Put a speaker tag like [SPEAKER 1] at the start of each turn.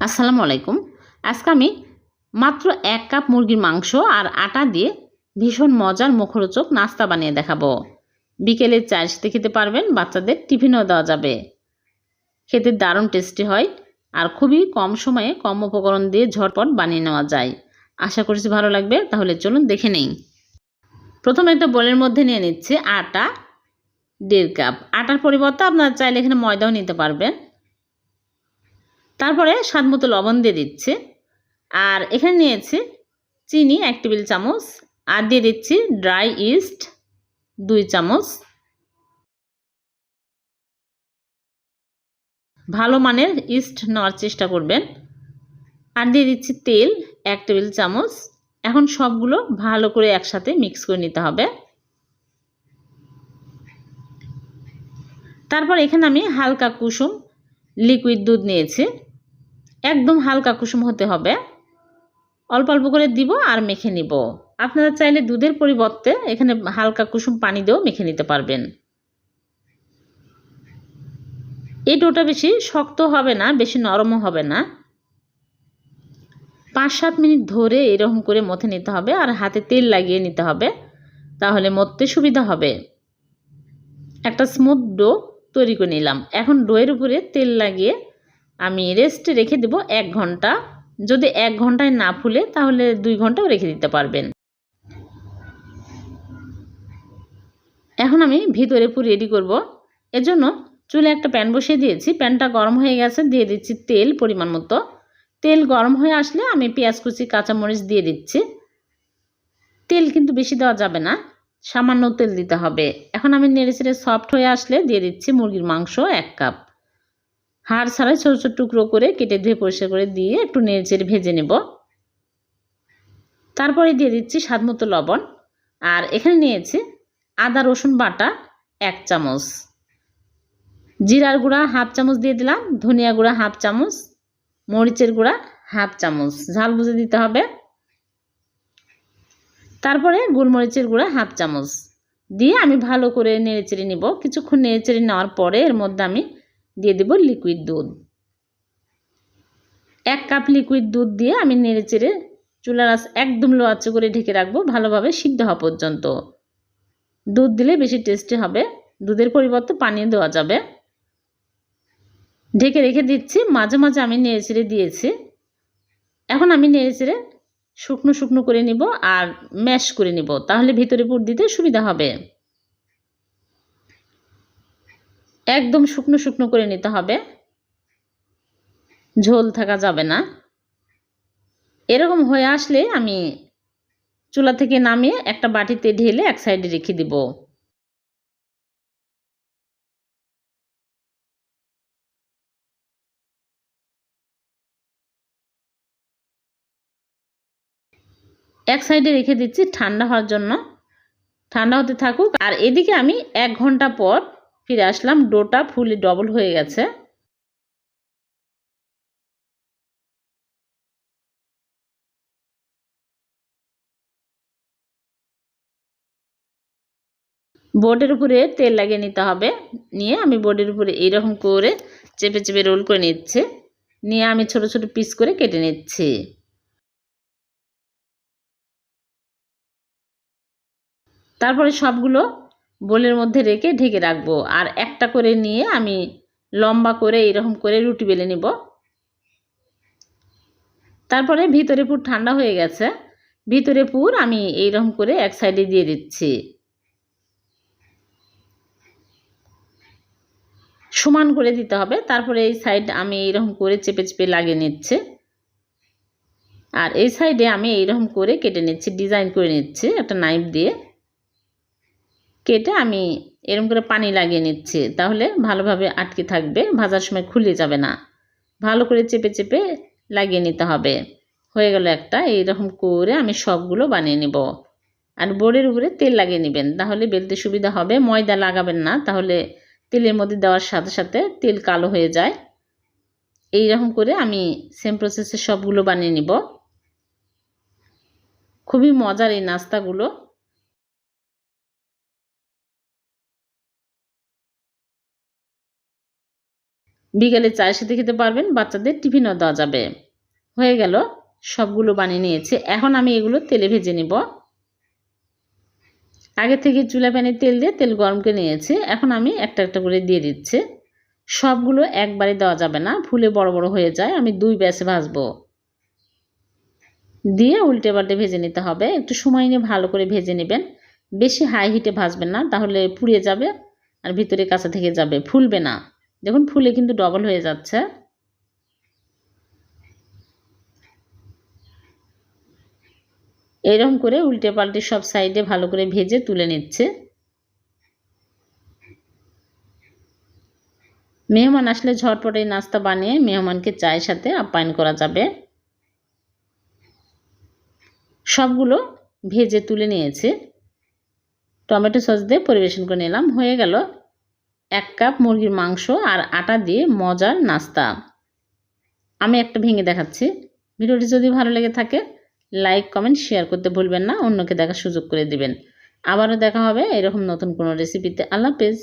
[SPEAKER 1] আসসালামু আলাইকুম। আজকে আমি মাত্র এক কাপ মুরগির মাংস আর আটা দিয়ে ভীষণ মজার মুখরোচক নাস্তা বানিয়ে দেখাবো। বিকেলে চায়ের সাথে খেতে পারবেন, বাচ্চাদের টিফিনও দেওয়া যাবে। খেতে দারুণ টেস্টি হয় আর খুবই কম সময়ে কম উপকরণ দিয়ে ঝটপট বানিয়ে নেওয়া যায়। আশা করছি ভালো লাগবে, তাহলে চলুন দেখে নেই। প্রথমে একটা বোলের মধ্যে নিয়ে নিচ্ছি আটা দেড় কাপ। আটার পরিবর্তে আপনারা চাইলে এখানে ময়দাও নিতে পারবেন। তারপরে স্বাদ মতো লবণ দিয়ে দিচ্ছি। আর এখানে নিয়েছি চিনি এক টেবিল চামচ। আর দিয়ে দিচ্ছি ড্রাই ইস্ট দুই চামচ। ভালো মানের ইস্ট নেওয়ার চেষ্টা করবেন। আর দিয়ে দিচ্ছি তেল এক টেবিল চামচ। এখন সবগুলো ভালো করে একসাথে মিক্স করে নিতে হবে। তারপর এখানে আমি হালকা কুসুম লিকুইড দুধ নিয়েছি। একদম হালকা কুসুম হতে হবে। অল্প অল্প করে দিব আর মেখে নিব। আপনারা চাইলে দুধের পরিবর্তে এখানে হালকা কুসুম পানি দিয়েও মেখে নিতে পারবেন। এই ডোটা বেশি শক্ত হবে না, বেশি নরমও হবে না। পাঁচ সাত মিনিট ধরে এরকম করে মথে নিতে হবে আর হাতে তেল লাগিয়ে নিতে হবে, তাহলে মরতে সুবিধা হবে। একটা স্মুথ ডো তৈরি করে নিলাম। এখন ডোয়ের উপরে তেল লাগিয়ে আমি রেস্টে রেখে দেব এক ঘণ্টা। যদি এক ঘন্টায় না ফুলে, তাহলে দুই ঘন্টাও রেখে দিতে পারবেন। এখন আমি ভিতরে পুর রেডি করব। এজন্য চুলে একটা প্যান বসিয়ে দিয়েছি। প্যানটা গরম হয়ে গেছে, দিয়ে দিচ্ছি তেল পরিমাণ মতো। তেল গরম হয়ে আসলে আমি পেঁয়াজ কুচি, কাঁচামরিচ দিয়ে দিচ্ছি। তেল কিন্তু বেশি দেওয়া যাবে না, সামান্য তেল দিতে হবে। এখন আমি নেড়ে চেড়ে সফট হয়ে আসলে দিয়ে দিচ্ছি মুরগির মাংস এক কাপ। হাড় ছাড়াই ছোটো ছোটো টুকরো করে কেটে ধুয়ে পরিষ্কার করে দিয়ে একটু নেড়ে ভেজে নেব। তারপরে দিয়ে দিচ্ছি স্বাদ মতো লবণ। আর এখানে নিয়েছি আদা, রসুন বাটা এক চামচ। জিরার গুঁড়া হাফ চামচ দিয়ে দিলাম, ধনিয়া গুঁড়া হাফ চামচ, মরিচের গুঁড়া হাফ চামচ। ঝাল বুঝে দিতে হবে। তারপরে গোলমরিচের গুঁড়া হাফ চামচ। দিয়ে আমি ভালো করে নেড়ে চেড়ে নিব। কিছুক্ষণ নেড়ে চেড়ে নেওয়ার পরে এর মধ্যে আমি দিয়ে দেব লিকুইড দুধ। এক কাপ লিকুইড দুধ দিয়ে আমি নেড়ে চেড়ে চুলার আঁচ একদম লো করে ঢেকে রাখব ভালোভাবে সিদ্ধ হওয়া পর্যন্ত। দুধ দিলে বেশি টেস্টি হবে, দুধের পরিবর্তে পানি দেওয়া যাবে। ঢেকে রেখে দিচ্ছি, মাঝে মাঝে আমি নেড়ে চেড়ে দিয়েছি। এখন আমি নেড়ে চেড়ে শুকনো শুকনো করে নিব আর ম্যাশ করে নিব, তাহলে ভিতরে পুর দিতে সুবিধা হবে। একদম শুকনো শুকনো করে নিতে হবে। ঝোল থাকা যাবে না। এরকম হয়ে আসলে আমি চুলা থেকে নামিয়ে একটা বাটিতে ঢেলে এক সাইডে রেখে দিব। এক সাইডে রেখে দিচ্ছি ঠান্ডা হওয়ার জন্য। ঠান্ডা হতে থাকুক। আর এদিকে আমি এক ঘণ্টা পর ফিরে আসলাম। ডোটা ফুলি ডবল হয়ে গেছে। বোর্ডের উপরে তেল লাগিয়ে নিতে হবে। নিয়ে আমি বোর্ডের উপরে এইরকম করে চেপে চেপে রোল করে নিচ্ছে। নিয়ে আমি ছোট ছোট পিস করে কেটে নিচ্ছি। তারপরে সবগুলো বোলের মধ্যে রেখে ঢেকে রাখব। আর একটা করে নিয়ে আমি লম্বা করে এরকম করে রুটি বেলে নিব। তারপরে ভিতরে পুর ঠান্ডা হয়ে গেছে। ভিতরে পুর আমি এইরকম করে এক সাইডে দিয়ে দিচ্ছি। সমান করে দিতে হবে। তারপরে এই সাইড আমি এইরকম করে চেপে চেপে লাগিয়ে নিচ্ছে। আর এই সাইডে আমি এইরকম করে কেটে নিচ্ছি, ডিজাইন করে নিচ্ছি একটা নাইফ দিয়ে। কেটে আমি এরকম করে পানি লাগিয়ে নিচ্ছি। তাহলে ভালোভাবে আটকে থাকবে, ভাজার সময় খুলে যাবে না। ভালো করে চেপে চেপে লাগিয়ে নিতে হবে। হয়ে গেল একটা, এইরকম করে আমি সবগুলো বানিয়ে নিব। আর বোর্ডের উপরে তেল লাগিয়ে নেবেন, তাহলে বেলতে সুবিধা হবে। ময়দা লাগাবেন না, তাহলে তেলের মধ্যে দেওয়ার সাথে সাথে তেল কালো হয়ে যায়। এই রকম করে আমি সেম প্রসেসে সবগুলো বানিয়ে নিব। খুবই মজার এই নাস্তাগুলো। বিকেলে চায়ের সাথে খেতে পারবেন, বাচ্চাদের টিফিনও দেওয়া যাবে। হয়ে গেল, সবগুলো বানিয়ে নিয়েছি। এখন আমি এগুলো তেলে ভেজে নিব। আগে থেকে চুলা প্যানে তেল দিয়ে তেল গরম করে নিয়েছি। এখন আমি একটা একটা করে দিয়ে দিচ্ছি। সবগুলো একবারে দেওয়া যাবে না, ফুলে বড় বড় হয়ে যায়, আমি দুই ব্যাসে ভাজবো। দিয়ে উল্টে পাল্টে ভেজে নিতে হবে। একটু সময় নিয়ে ভালো করে ভেজে নেবেন। বেশি হাই হিটে ভাজবেন না, তাহলে পুড়িয়ে যাবে আর ভিতরে কাঁচা থেকে যাবে, ফুলবে না। দেখুন, ফুলে কিন্তু ডবল হয়ে যাচ্ছে। এরকম করে উল্টে পাল্টে সব সাইডে ভালো করে ভেজে তুলে নিচ্ছে। মেহমান আসলে ঝটপট নাস্তা বানিয়ে মেহমানকে চায়ের সাথে আপ্যায়ন করা যাবে। সবগুলো ভেজে তুলে নিয়েছে। টমেটো সস দিয়ে পরিবেশন করে নিলাম, হয়ে গেল। এক কাপ মুরগির মাংস আর আটা দিয়ে মজার নাস্তা। আমি একটা ভেঙে দেখাচ্ছি। ভিডিওটি যদি ভালো লেগে থাকে, লাইক, কমেন্ট, শেয়ার করতে ভুলবেন না। অন্যকে দেখার সুযোগ করে দিবেন। আবারও দেখা হবে এরকম নতুন কোনো রেসিপিতে আল্লাহ হাফেজ।